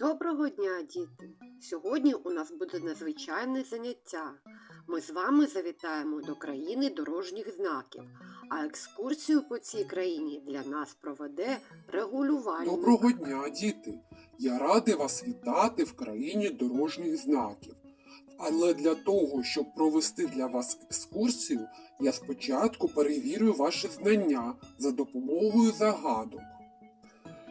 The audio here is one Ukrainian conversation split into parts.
Доброго дня, діти! Сьогодні у нас буде надзвичайне заняття. Ми з вами завітаємо до країни дорожніх знаків, а екскурсію по цій країні для нас проведе регулювальник. Доброго дня, діти! Я радий вас вітати в країні дорожніх знаків. Але для того, щоб провести для вас екскурсію, я спочатку перевірю ваші знання за допомогою загадок.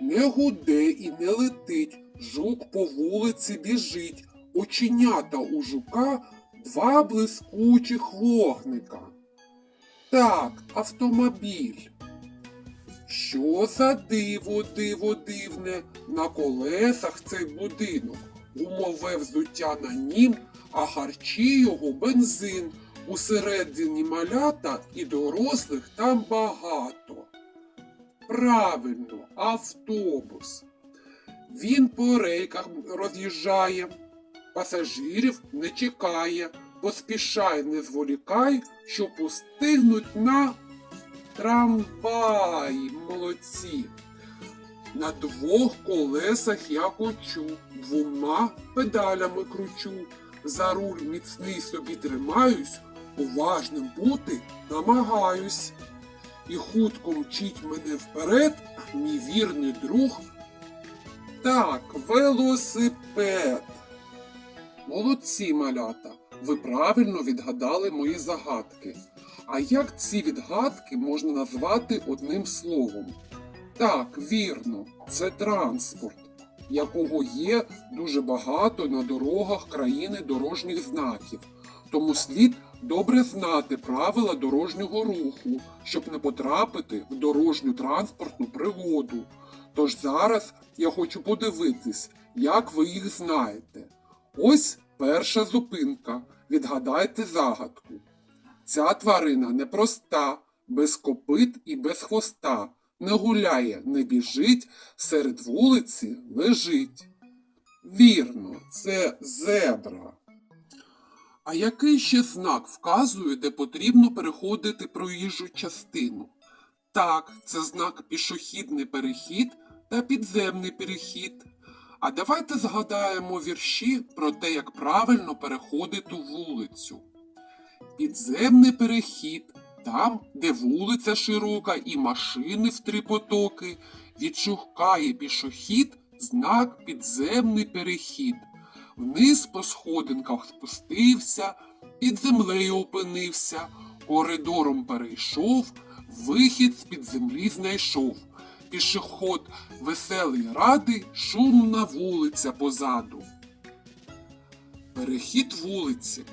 Не гуде і не летить, жук по вулиці біжить, оченята у жука два блискучих вогника. Так, автомобіль. Що за диво, диво дивне, на колесах цей будинок, гумове взуття на нім, а харчі його бензин. Усередині малята і дорослих там багато. Правильно, автобус. Він по рейках роз'їжджає, пасажирів не чекає, поспішай, не зволікай, щоб устигнуть на Трамвай, молодці. На двох колесах я кочу, двома педалями кручу. За руль міцний собі тримаюсь, уважним бути намагаюсь. І хутко мчить мене вперед, мій вірний друг. Так, велосипед. Молодці, малята, ви правильно відгадали мої загадки. А як ці відгадки можна назвати одним словом? Так, вірно, це транспорт, якого є дуже багато на дорогах країни дорожніх знаків. Тому слід добре знати правила дорожнього руху, щоб не потрапити в дорожню транспортну пригоду. Тож зараз я хочу подивитись, як ви їх знаєте. Ось перша зупинка. Відгадайте загадку. Ця тварина непроста, без копит і без хвоста, не гуляє, не біжить, серед вулиці лежить. Вірно, це зебра. А який ще знак вказує, де потрібно переходити проїжджу частину? Так, це знак пішохідний перехід та підземний перехід. А давайте згадаємо вірші про те, як правильно переходити вулицю. Підземний перехід, там, де вулиця широка і машини в три потоки, відшукає пішохід знак підземний перехід. Вниз по сходинках спустився, під землею опинився, коридором перейшов, вихід з-під землі знайшов. Пішоход веселий радий, шумна вулиця позаду. Перехід вулиці.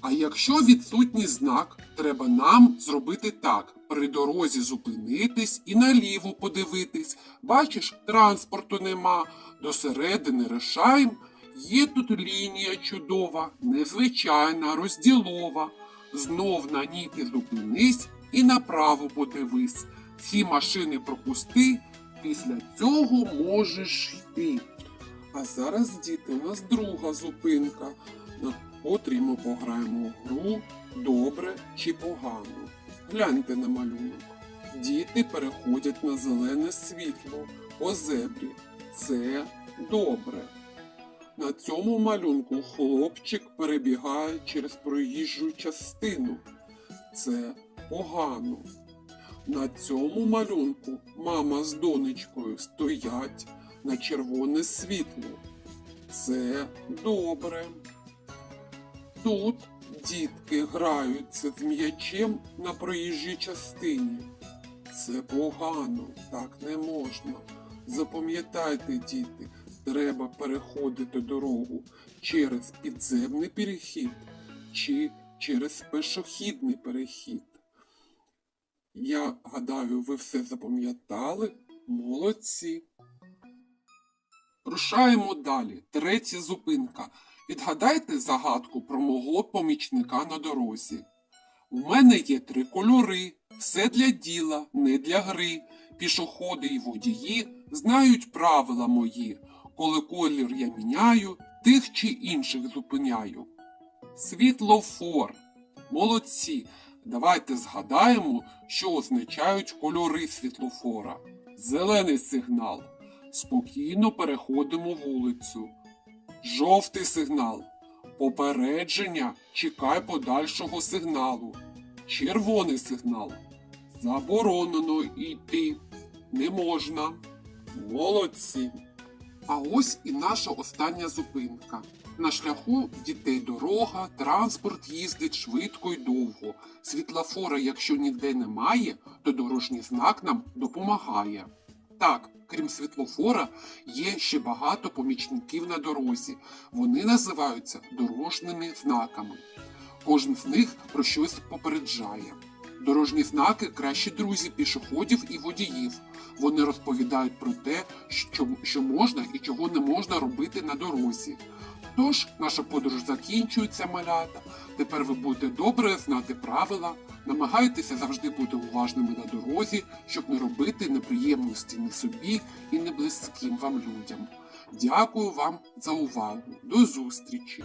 А якщо відсутній знак, треба нам зробити так: при дорозі зупинитись і наліво подивитись. Бачиш, транспорту нема, до середини рішаєм. Є тут лінія чудова, незвичайна, розділова. Знов на ній ти зупинись і направо подивись. Всі машини пропусти, після цього можеш йти. А зараз, діти, у нас друга зупинка, на котрій ми пограємо гру добре чи погано. Гляньте на малюнок. Діти переходять на зелене світло по зебрі. Це добре. На цьому малюнку хлопчик перебігає через проїжджу частину. Це погано. На цьому малюнку мама з донечкою стоять на червоне світло. Це добре. Тут дітки граються з м'ячем на проїжджій частині. Це погано, так не можна. Запам'ятайте, діти, треба переходити дорогу через підземний перехід чи через пешохідний перехід. Я гадаю, ви все запам'ятали. Молодці. Рушаємо далі. Третя зупинка. Відгадайте загадку про мого помічника на дорозі. У мене є три кольори, все для діла, не для гри. Пішоходи і водії знають правила мої. Коли колір я міняю, тих чи інших зупиняю. Світлофор. Молодці. Давайте згадаємо, що означають кольори світлофора. Зелений сигнал. Спокійно переходимо вулицю. Жовтий сигнал. Попередження. Чекай подальшого сигналу. Червоний сигнал. Заборонено йти. Не можна. Молодці. А ось і наша остання зупинка. На шляху дітей дорога, транспорт їздить швидко й довго. Світлофора, якщо ніде немає, то дорожній знак нам допомагає. Так, крім світлофора, є ще багато помічників на дорозі. Вони називаються дорожніми знаками. Кожен з них про щось попереджає. Дорожні знаки кращі друзі пішоходів і водіїв. Вони розповідають про те, що, що можна і чого не можна робити на дорозі. Тож, наша подорож закінчується, малята. Тепер ви будете добре знати правила, намагайтеся завжди бути уважними на дорозі, щоб не робити неприємності ні собі і не близьким вам людям. Дякую вам за увагу. До зустрічі!